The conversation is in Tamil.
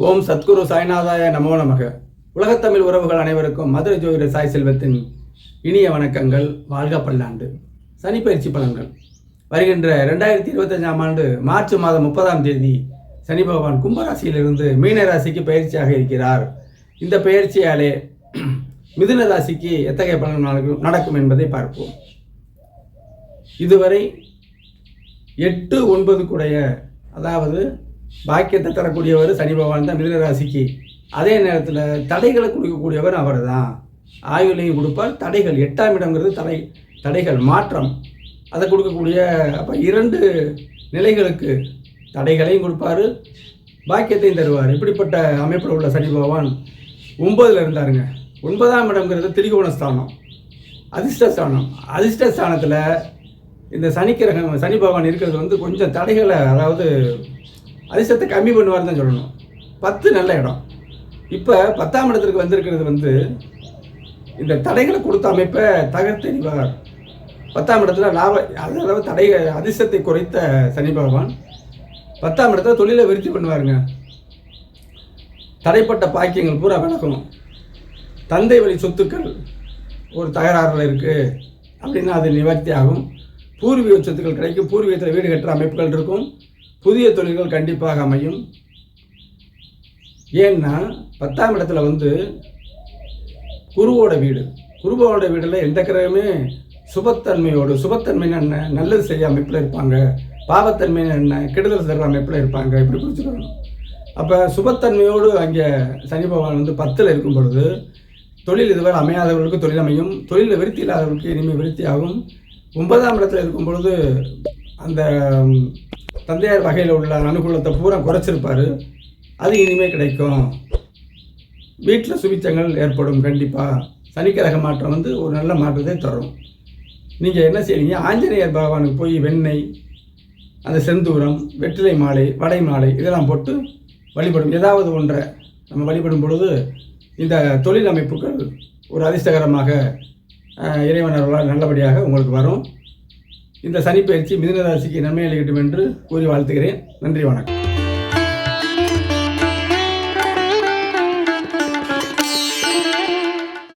ஓம் சத்குரு சாய்நாதாய நமோ நமக. உலகத்தமிழ் உறவுகள் அனைவருக்கும் மதுரை ஜோதிட சாய் செல்வத்தின் இனிய வணக்கங்கள். வாழ்க பல்லாண்டு. சனிப்பயிற்சி பலன்கள். வருகின்ற ரெண்டாயிரத்தி இருபத்தஞ்சாம் ஆண்டு மார்ச் மாதம் முப்பதாம் தேதி சனி பகவான் கும்பராசியிலிருந்து மீன ராசிக்கு பயிற்சியாக இருக்கிறார். இந்த பயிற்சியாலே மிதுன ராசிக்கு எத்தகைய பலன் நடக்கும் நடக்கும் என்பதை பார்ப்போம். இதுவரை எட்டு ஒன்பது கூடைய அதாவது பாக்கியத்தை தரக்கூடியவர் சனி பகவான் தான் மிதனராசிக்கு அதே நேரத்தில் தடைகளை கொடுக்கக்கூடியவர் அவர் தான் ஆயுளையும் கொடுப்பார். தடைகள் எட்டாம் இடங்கிறது தடை தடைகள் மாற்றம். அதை கொடுக்கக்கூடிய அப்போ இரண்டு நிலைகளுக்கு தடைகளையும் கொடுப்பாரு. பாக்கியத்தையும் தருவார். இப்படிப்பட்ட அமைப்பில் உள்ள சனி பகவான் ஒன்பதில் இருந்தாருங்க. ஒன்பதாம் இடம்ங்கிறது திரிகோணஸ்தானம் அதிர்ஷ்டஸ்தானம். அதிர்ஷ்டஸ்தானத்தில் இந்த சனிக்கிரகம் சனி பகவான் இருக்கிறது வந்து கொஞ்சம் தடைகளை அதாவது அதிர்ஷ்டத்தை கம்மி பண்ணுவார் தான் சொல்லணும். பத்து நல்ல இடம். இப்போ பத்தாம் இடத்திற்கு வந்திருக்கிறது வந்து இந்த தடைகளை கொடுத்த அமைப்பை தகர்த்தெறிவார் பத்தாம் இடத்துல லாப அதளவு தடை அதிர்ஷ்டத்தை குறைத்த சனி பகவான். பத்தாம் இடத்துல தொழிலை விருத்தி பண்ணுவாருங்க. தடைப்பட்ட பாக்கியங்கள் பூரா விளக்கணும் தந்தை வழி சொத்துக்கள் ஒரு தகராறில் இருக்குது அப்படின்னா அது நிவர்த்தி ஆகும். பூர்வீக சொத்துக்கள் கிடைக்கும். பூர்வீகத்தில் வீடு கட்டுற அமைப்புகள் இருக்கும். புதிய தொழில்கள் கண்டிப்பாக அமையும். ஏன்னா பத்தாம் இடத்துல வந்து குருவோட வீடு. குருவோட வீடில் எந்த கிரகமே சுபத்தன்மையோடு சுபத்தன்மைன்னு என்ன? நல்லது செய்ய அமைப்பில் இருப்பாங்க. பாவத்தன்மைன்னு என்ன? கெடுதல் தர்ற அமைப்பில் இருப்பாங்க. இப்படி புரிஞ்சுக்கணும். அப்போ சுபத்தன்மையோடு அங்கே சனி பகவான் வந்து பத்தில் இருக்கும் பொழுது தொழில் இதுவரை அமையாதவர்களுக்கு தொழில் அமையும். தொழிலில் விருத்தி இல்லாதவர்களுக்கு இனிமேல் விருத்தி ஆகும் ஒன்பதாம் இடத்துல இருக்கும் பொழுது அந்த தந்தையார் வகையில் உள்ள அனுகூலத்தை பூரா குறைச்சிருப்பார். அது இனிமேல் கிடைக்கும். வீட்டில் சுபிச்சங்கள் ஏற்படும் கண்டிப்பாக சனிக்கிரக மாற்றம் வந்து ஒரு நல்ல மாற்றத்தை தரும். நீங்கள் என்ன செய்றீங்க? ஆஞ்சநேயர் பகவானுக்கு போய் வெண்ணெய் அந்த செந்தூரம் வெற்றிலை மாலை வடை மாலை இதெல்லாம் போட்டு வழிபடும். ஏதாவது ஒன்றை நம்ம வழிபடும் பொழுது இந்த தொழில் அமைப்புகள் ஒரு அதிர்ஷ்டகரமாக இறைவனர்களால் நல்லபடியாக உங்களுக்கு வரும். இந்த சனிப்பயிற்சி மிதுன ராசிக்கு நன்மை அளிக்கட்டும் என்று கூறி வாழ்த்துகிறேன். நன்றி வணக்கம்.